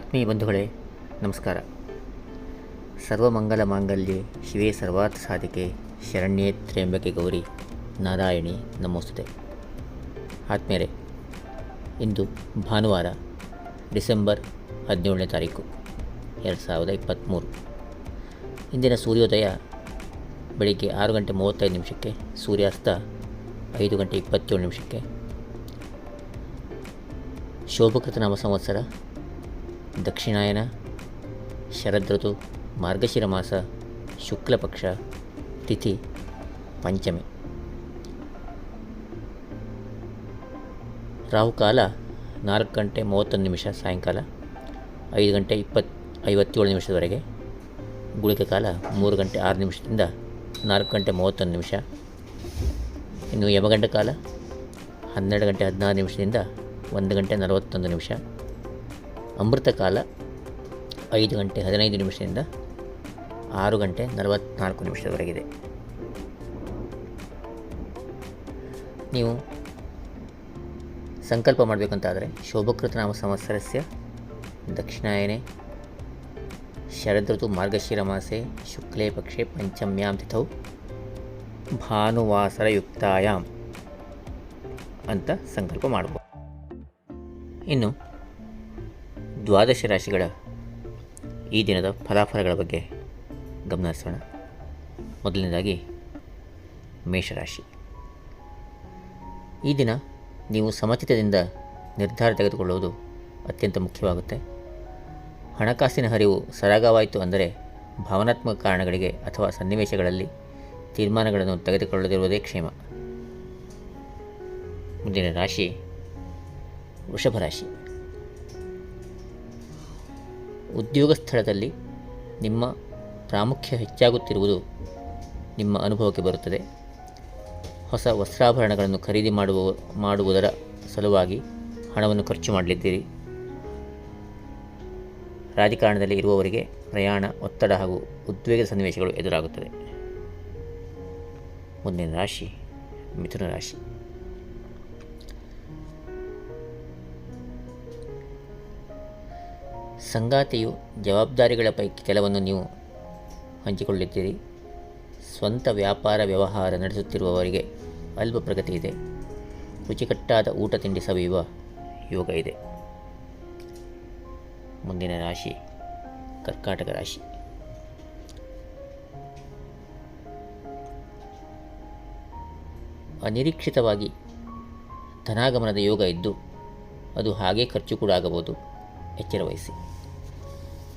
ಆತ್ಮೀಯ ಬಂಧುಗಳೇ, ನಮಸ್ಕಾರ. ಸರ್ವಮಂಗಲ ಮಾಂಗಲ್ಯ ಶಿವೇ ಸರ್ವಾರ್ಥ ಸಾಧಿಕೆ ಶರಣ್ಯೇ ತ್ರ್ಯಂಬಕೆ ಗೌರಿ ನಾರಾಯಣಿ ನಮೋಸ್ತುತೆ. ಆತ್ಮೀಯರೇ, ಇಂದು ಭಾನುವಾರ ಡಿಸೆಂಬರ್ ಹದಿನೇಳನೇ ತಾರೀಕು, ಎರಡು ಸಾವಿರದ ಇಪ್ಪತ್ತ್ಮೂರು. ಇಂದಿನ ಸೂರ್ಯೋದಯ ಬೆಳಿಗ್ಗೆ ಆರು ಗಂಟೆ ಮೂವತ್ತೈದು ನಿಮಿಷಕ್ಕೆ, ಸೂರ್ಯಾಸ್ತ ಐದು ಗಂಟೆ ಇಪ್ಪತ್ತೇಳು ನಿಮಿಷಕ್ಕೆ. ಶೋಭಕೃತ ನಾಮ ಸಂವತ್ಸರ ದಕ್ಷಿಣಾಯನ, ಶರದೃತು ಮಾರ್ಗಶಿರ ಮಾಸ ಶುಕ್ಲ ಪಕ್ಷ ತಿಥಿ, ಪಂಚಮಿ. ರಾಹುಕಾಲ ನಾಲ್ಕು ಗಂಟೆ ಮೂವತ್ತೊಂದು ನಿಮಿಷ ಸಾಯಂಕಾಲ, ಐದು ಗಂಟೆ ಇಪ್ಪತ್ತು ಐವತ್ತೇಳು ನಿಮಿಷದವರೆಗೆ. ಗುಳಿಕೆ ಕಾಲ ಮೂರು ಗಂಟೆ ಆರು ನಿಮಿಷದಿಂದ ನಾಲ್ಕು ಗಂಟೆ ಮೂವತ್ತೊಂದು ನಿಮಿಷ. ಇನ್ನು ಯಮಗಂಡ ಕಾಲ ಹನ್ನೆರಡು ಗಂಟೆ ಹದಿನಾರು ನಿಮಿಷದಿಂದ ಒಂದು ಗಂಟೆ ನಲವತ್ತೊಂದು ನಿಮಿಷ. ಅಮೃತ ಕಾಲ ಐದು ಗಂಟೆ ಹದಿನೈದು ನಿಮಿಷದಿಂದ ಆರು ಗಂಟೆ ನಲವತ್ತ್ನಾಲ್ಕು ನಿಮಿಷದವರೆಗಿದೆ. ನೀವು ಸಂಕಲ್ಪ ಮಾಡಬೇಕಂತಾದರೆ ಶೋಭಕೃತ ನಾಮ ಸಂವತ್ಸರಸ್ಯ, ದಕ್ಷಿಣಾಯನೆ, ಶರದೃತು ಮಾರ್ಗಶಿರ ಮಾಸೆ ಶುಕ್ಲೇ ಪಕ್ಷೆ ಪಂಚಮ್ಯಾಂ ತಿಥೌ ಭಾನುವಾಸರಯುಕ್ತಾಯಾಮ್ ಅಂತ ಸಂಕಲ್ಪ ಮಾಡ್ಬೋದು. ಇನ್ನು ದ್ವಾದಶ ರಾಶಿಗಳ ಈ ದಿನದ ಫಲಾಫಲಗಳ ಬಗ್ಗೆ ಗಮನಿಸೋಣ. ಮೊದಲನೇದಾಗಿ ಮೇಷರಾಶಿ. ಈ ದಿನ ನೀವು ಸಮಚಿತದಿಂದ ನಿರ್ಧಾರ ತೆಗೆದುಕೊಳ್ಳುವುದು ಅತ್ಯಂತ ಮುಖ್ಯವಾಗುತ್ತೆ. ಹಣಕಾಸಿನ ಹರಿವು ಸರಾಗವಾಯಿತು ಅಂದರೆ ಭಾವನಾತ್ಮಕ ಕಾರಣಗಳಿಗೆ ಅಥವಾ ಸನ್ನಿವೇಶಗಳಲ್ಲಿ ತೀರ್ಮಾನಗಳನ್ನು ತೆಗೆದುಕೊಳ್ಳದಿರುವುದೇ ಕ್ಷೇಮ. ಮುಂದಿನ ರಾಶಿ ವೃಷಭ ರಾಶಿ. ಉದ್ಯೋಗ ಸ್ಥಳದಲ್ಲಿ ನಿಮ್ಮ ಪ್ರಾಮುಖ್ಯ ಹೆಚ್ಚಾಗುತ್ತಿರುವುದು ನಿಮ್ಮ ಅನುಭವಕ್ಕೆ ಬರುತ್ತದೆ. ಹೊಸ ವಸ್ತ್ರಾಭರಣಗಳನ್ನು ಖರೀದಿ ಮಾಡುವ ಮಾಡುವುದರ ಸಲುವಾಗಿ ಹಣವನ್ನು ಖರ್ಚು ಮಾಡಲಿದ್ದೀರಿ. ರಾಜಕಾರಣದಲ್ಲಿ ಇರುವವರಿಗೆ ಪ್ರಯಾಣ, ಒತ್ತಡ ಹಾಗೂ ಉದ್ವೇಗದ ಸನ್ನಿವೇಶಗಳು ಎದುರಾಗುತ್ತದೆ ಮುಂದಿನ ರಾಶಿ, ಮಿಥುನ ರಾಶಿ. ಸಂಗಾತಿಯು ಜವಾಬ್ದಾರಿಗಳ ಪೈಕಿ ಕೆಲವನ್ನು ನೀವು ಹಂಚಿಕೊಳ್ಳುತ್ತೀರಿ. ಸ್ವಂತ ವ್ಯಾಪಾರ ವ್ಯವಹಾರ ನಡೆಸುತ್ತಿರುವವರಿಗೆ ಅಲ್ಪ ಪ್ರಗತಿ ಇದೆ. ರುಚಿಕಟ್ಟಾದ ಊಟ ತಿಂಡಿ ಸವಿಯುವ ಯೋಗ ಇದೆ. ಮುಂದಿನ ರಾಶಿ ಕರ್ಕಾಟಕ ರಾಶಿ. ಅನಿರೀಕ್ಷಿತವಾಗಿ ಧನಾಗಮನದ ಯೋಗ ಇದ್ದು ಅದು ಹಾಗೇ ಖರ್ಚು ಕೂಡ ಆಗಬಹುದು. ಎಚ್ಚರ ವಹಿಸಿ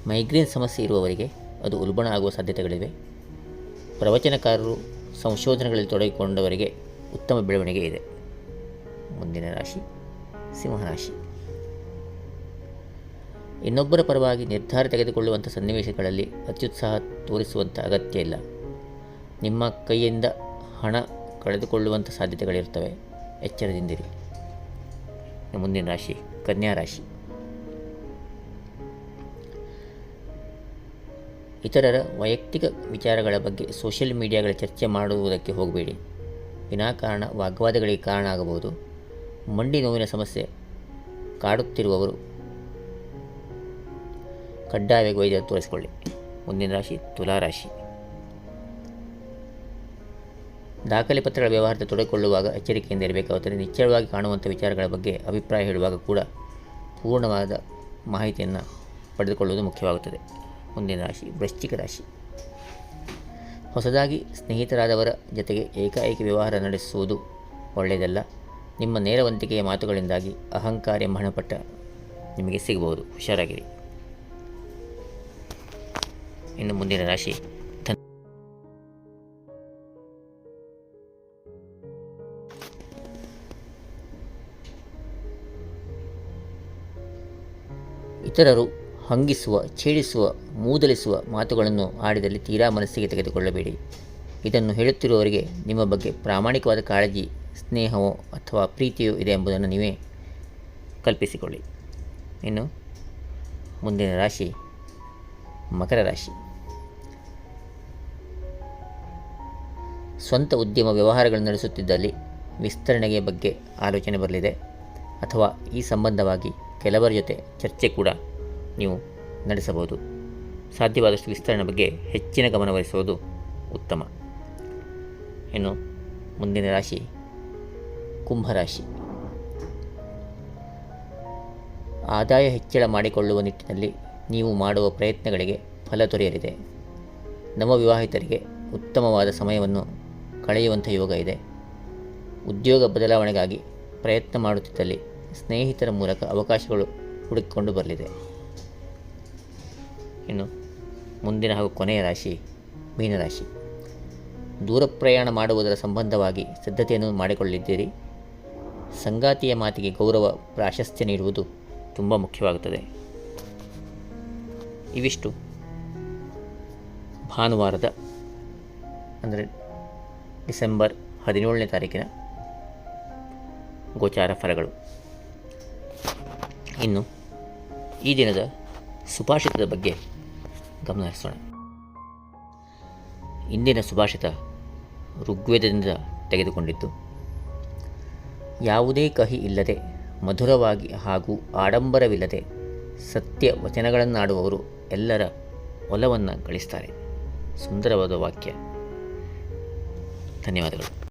ಮೈಗ್ರೇನ್ ಸಮಸ್ಯೆ ಇರುವವರಿಗೆ ಅದು ಉಲ್ಬಣ ಆಗುವ ಸಾಧ್ಯತೆಗಳಿವೆ. ಪ್ರವಚನಕಾರರು ಸಂಶೋಧನೆಗಳಲ್ಲಿ ತೊಡಗಿಕೊಂಡವರಿಗೆ ಉತ್ತಮ ಬೆಳವಣಿಗೆ ಇದೆ. ಮುಂದಿನ ರಾಶಿ ಸಿಂಹರಾಶಿ ಇನ್ನೊಬ್ಬರ ಪರವಾಗಿ ನಿರ್ಧಾರ ತೆಗೆದುಕೊಳ್ಳುವಂಥ ಸನ್ನಿವೇಶಗಳಲ್ಲಿ ಅತ್ಯುತ್ಸಾಹ ತೋರಿಸುವಂಥ ಅಗತ್ಯ ಇಲ್ಲ. ನಿಮ್ಮ ಕೈಯಿಂದ ಹಣ ಕಳೆದುಕೊಳ್ಳುವಂಥ ಸಾಧ್ಯತೆಗಳಿರ್ತವೆ. ಎಚ್ಚರದಿಂದಿರಿ. ಮುಂದಿನ ರಾಶಿ, ಕನ್ಯಾ ರಾಶಿ. ಇತರರ ವೈಯಕ್ತಿಕ ವಿಚಾರಗಳ ಬಗ್ಗೆ ಸೋಷಿಯಲ್ ಮೀಡಿಯಾಗಳ ಚರ್ಚೆ ಮಾಡುವುದಕ್ಕೆ ಹೋಗಬೇಡಿ. ವಿನಾಕಾರಣ ವಾಗ್ವಾದಗಳಿಗೆ ಕಾರಣ ಆಗಬಹುದು ಮಂಡಿ ನೋವಿನ ಸಮಸ್ಯೆ ಕಾಡುತ್ತಿರುವವರು ಕಡ್ಡಾಯವಾಗಿ ವೈದ್ಯರು ತೋರಿಸಿಕೊಳ್ಳಿ. ಮುಂದಿನ ರಾಶಿ ತುಲಾರಾಶಿ ದಾಖಲೆ ಪತ್ರಗಳ ವ್ಯವಹಾರದ ತೊಡಗಿಕೊಳ್ಳುವಾಗ ಎಚ್ಚರಿಕೆಯಿಂದ ಇರಬೇಕಾಗುತ್ತದೆ. ನಿಚ್ಚಳವಾಗಿ ಕಾಣುವಂಥ ವಿಚಾರಗಳ ಬಗ್ಗೆ ಅಭಿಪ್ರಾಯ ಹೇಳುವಾಗ ಕೂಡ ಪೂರ್ಣವಾದ ಮಾಹಿತಿಯನ್ನು ಪಡೆದುಕೊಳ್ಳುವುದು ಮುಖ್ಯವಾಗುತ್ತದೆ. ಮುಂದಿನ ರಾಶಿ ವೃಶ್ಚಿಕ ರಾಶಿ. ಹೊಸದಾಗಿ ಸ್ನೇಹಿತರಾದವರ ಜೊತೆಗೆ ಏಕಾಏಕಿ ವ್ಯವಹಾರ ನಡೆಸುವುದು ಒಳ್ಳೆಯದಲ್ಲ. ನಿಮ್ಮ ನೇರವಂತಿಕೆಯ ಮಾತುಗಳಿಂದಾಗಿ ಅಹಂಕಾರ ಎಂಬ ನಿಮಗೆ ಸಿಗಬಹುದು. ಹುಷಾರಾಗಿರಿ. ಇನ್ನು ಮುಂದಿನ ರಾಶಿ ಇತರರು ಹಂಗಿಸುವ, ಛೇಡಿಸುವ, ಮೂದಲಿಸುವ ಮಾತುಗಳನ್ನು ಆಡಿದಲ್ಲಿ ತೀರಾ ಮನಸ್ಸಿಗೆ ತೆಗೆದುಕೊಳ್ಳಬೇಡಿ. ಇದನ್ನು ಹೇಳುತ್ತಿರುವವರಿಗೆ ನಿಮ್ಮ ಬಗ್ಗೆ ಪ್ರಾಮಾಣಿಕವಾದ ಕಾಳಜಿ, ಸ್ನೇಹವೋ ಅಥವಾ ಪ್ರೀತಿಯೋ ಇದೆ ಎಂಬುದನ್ನು ನೀವೇ ಕಲ್ಪಿಸಿಕೊಳ್ಳಿ. ಇನ್ನು ಮುಂದಿನ ರಾಶಿ, ಮಕರ ರಾಶಿ. ಸ್ವಂತ ಉದ್ಯಮ ವ್ಯವಹಾರಗಳನ್ನು ನಡೆಸುತ್ತಿದ್ದಲ್ಲಿ ವಿಸ್ತರಣೆಗೆ ಬಗ್ಗೆ ಆಲೋಚನೆ ಬರಲಿದೆ. ಅಥವಾ ಈ ಸಂಬಂಧವಾಗಿ ಕೆಲವರ ಜೊತೆ ಚರ್ಚೆ ಕೂಡ ನೀವು ನಡೆಸಬಹುದು. ಸಾಧ್ಯವಾದಷ್ಟು ವಿಸ್ತರಣೆ ಬಗ್ಗೆ ಹೆಚ್ಚಿನ ಗಮನವಹಿಸುವುದು ಉತ್ತಮ. ಇನ್ನು ಮುಂದಿನ ರಾಶಿ ಕುಂಭರಾಶಿ ಆದಾಯ ಹೆಚ್ಚಳ ಮಾಡಿಕೊಳ್ಳುವ ನಿಟ್ಟಿನಲ್ಲಿ ನೀವು ಮಾಡುವ ಪ್ರಯತ್ನಗಳಿಗೆ ಫಲ ದೊರೆಯಲಿದೆ. ನವವಿವಾಹಿತರಿಗೆ ಉತ್ತಮವಾದ ಸಮಯವನ್ನು ಕಳೆಯುವಂಥ ಯೋಗ ಇದೆ. ಉದ್ಯೋಗ ಬದಲಾವಣೆಗಾಗಿ ಪ್ರಯತ್ನ ಮಾಡುತ್ತಿದ್ದಲ್ಲಿ ಸ್ನೇಹಿತರ ಮೂಲಕ ಅವಕಾಶಗಳು ಹುಡುಕಿಕೊಂಡು ಬರಲಿದೆ. ಇನ್ನು ಮುಂದಿನ ಹಾಗೂ ಕೊನೆಯ ರಾಶಿ ಮೀನರಾಶಿ ದೂರ ಪ್ರಯಾಣ ಮಾಡುವುದರ ಸಂಬಂಧವಾಗಿ ಸಿದ್ಧತೆಯನ್ನು ಮಾಡಿಕೊಳ್ಳಿದ್ದೀರಿ ಸಂಗಾತಿಯ ಮಾತಿಗೆ ಗೌರವ, ಪ್ರಾಶಸ್ತ್ಯ ನೀಡುವುದು ತುಂಬ ಮುಖ್ಯವಾಗುತ್ತದೆ. ಇವಿಷ್ಟು. ಭಾನುವಾರದ, ಅಂದರೆ ಡಿಸೆಂಬರ್ ಹದಿನೇಳನೇ ತಾರೀಕಿನ ಗೋಚಾರ ಫಲಗಳು. ಇನ್ನು ಈ ದಿನದ ಸುಭಾಷಿತದ ಬಗ್ಗೆ ಗಮನ ಹರಿಸೋಣ ಇಂದಿನ ಸುಭಾಷಿತ ಋಗ್ವೇದದಿಂದ ತೆಗೆದುಕೊಂಡಿದ್ದು, ಯಾವುದೇ ಕಹಿ ಇಲ್ಲದೆ ಮಧುರವಾಗಿ ಹಾಗೂ ಆಡಂಬರವಿಲ್ಲದೆ ಸತ್ಯ ವಚನಗಳನ್ನಾಡುವವರು ಎಲ್ಲರ ಒಲವನ್ನು ಗಳಿಸ್ತಾರೆ. ಸುಂದರವಾದ ವಾಕ್ಯ. ಧನ್ಯವಾದಗಳು.